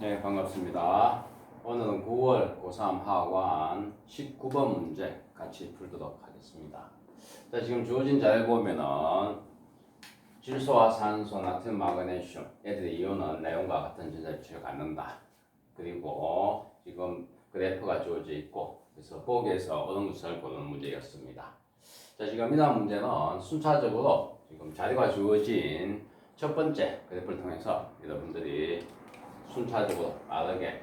네, 반갑습니다. 오늘은 9월 고3 하관 19번 문제 같이 풀도록 하겠습니다. 자, 지금 주어진 자를 보면은 질소와 산소, 나트륨, 마그네슘 얘들의 이온은 내용과 같은 전자위치를 갖는다. 그리고 지금 그래프가 주어져 있고 그래서 보기에서 어느 것을 보는 문제였습니다. 자, 지금 이날 문제는 순차적으로 지금 자리가 주어진 첫 번째 그래프를 통해서 여러분들이 순차적으로 빠르게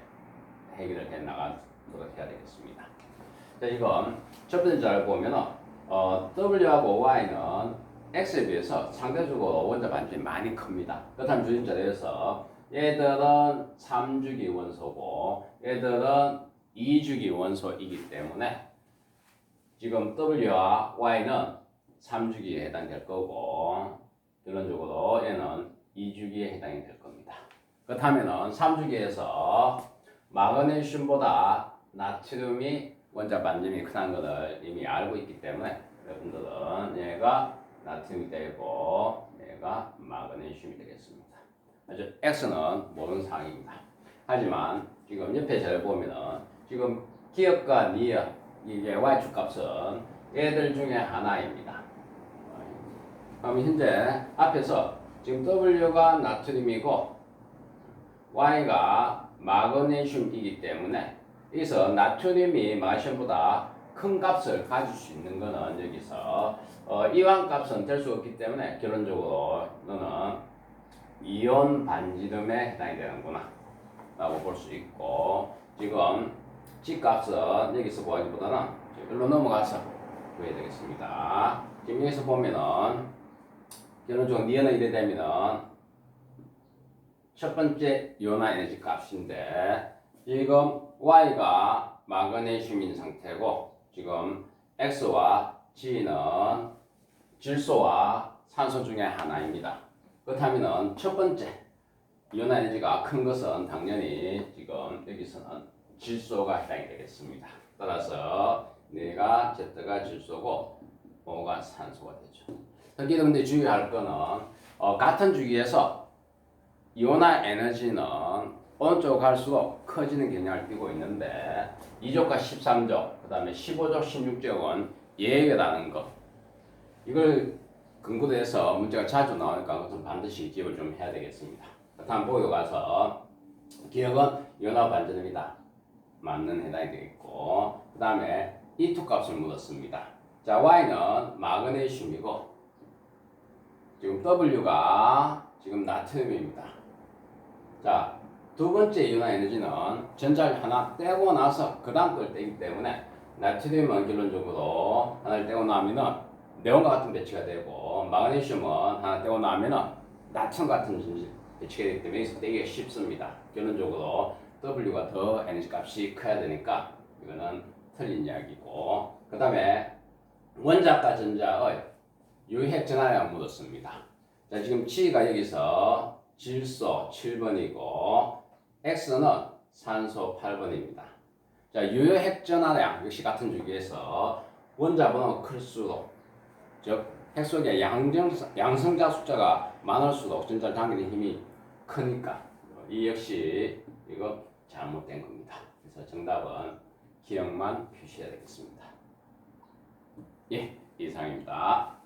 해결을 해 나가도록 해야 되겠습니다. 자, 이건 첫 번째 자를 보면은 어, W하고 Y는 X에 비해서 상대적으로 원자 반점이 많이 큽니다. 그렇다면 주진 자리에서 얘들은 3주기 원소고 얘들은 2주기 원소이기 때문에 지금 W와 Y는 3주기에 해당될 거고 결론적으로 얘는 2주기에 해당이 될 겁니다. 그렇다면은 3주기에서 마그네슘보다 나트륨이 원자 반점이 크다는 것을 이미 알고 있기 때문에 여러분들은 얘가 나트륨이 되고 얘가 마그네슘이 되겠습니다. 아주 X는 모르는 상황입니다. 하지만 지금 옆에 잘 보면은 지금 기억과 니어 이게 Y축 값은 얘들 중에 하나입니다. 그럼 현재 앞에서 지금 W가 나트륨이고 Y가 마그네슘이기 때문에 여기서 나트륨이 마그네슘보다 큰 값을 가질 수 있는 것은 여기서 어, 이완 값은 될 수 없기 때문에 결론적으로 너는 이온 반지름에 해당이 되는구나 라고 볼 수 있고 지금 G 값은 여기서 구하기보다는 일로 넘어가서 구해야 되겠습니다. 지금 여기서 보면은 결론적으로 니은은 이래 되면은 첫 번째 이온화 에너지 값인데 지금 Y가 마그네슘인 상태고 지금 X와 G는 질소와 산소 중에 하나입니다. 그렇다면은 첫 번째 이온화 에너지가 큰 것은 당연히 지금 여기서는 질소가 해당이 되겠습니다. 따라서 내가 Z가 질소고 O가 산소가 되죠. 여기서 근데 주의할 거는 어, 같은 주기에서 이온화 에너지는 어느 쪽 갈수록 커지는 경향을 띠고 있는데 2족과 13족, 그 다음에 15족, 16족은 예외라는 것. 이걸 근거로 해서 문제가 자주 나오니까 그것은 반드시 기억을 좀 해야 되겠습니다. 다음 보기로 가서 기억은 이온화 반전입니다. 맞는 해당이 되겠고 그 다음에 이두 값을 물었습니다. 자 Y는 마그네슘이고 지금 W가 지금 나트륨입니다. 자, 두 번째 이온화 에너지는 전자를 하나 떼고 나서 그 다음 걸 떼기 때문에 나트륨은 결론적으로 하나를 떼고 나면은 네온과 같은 배치가 되고 마그네슘은 하나 떼고 나면은 나트륨 같은 배치가 되기 때문에 떼기가 쉽습니다. 결론적으로 W가 더 에너지 값이 커야 되니까 이거는 틀린 이야기고 그 다음에 원자과 전자의 유핵 전하량 묻었습니다. 자, 지금 G가 여기서 질소 7번이고 X는 산소 8번입니다. 자, 유효 핵 전하량 역시 같은 주기에서 원자 번호가 클수록 즉 핵속의 양정, 양성자 숫자가 많을수록 전자를 당기는 힘이 크니까 이 역시 이거 잘못된 겁니다. 그래서 정답은 기억만 표시해야 되겠습니다. 예, 이상입니다.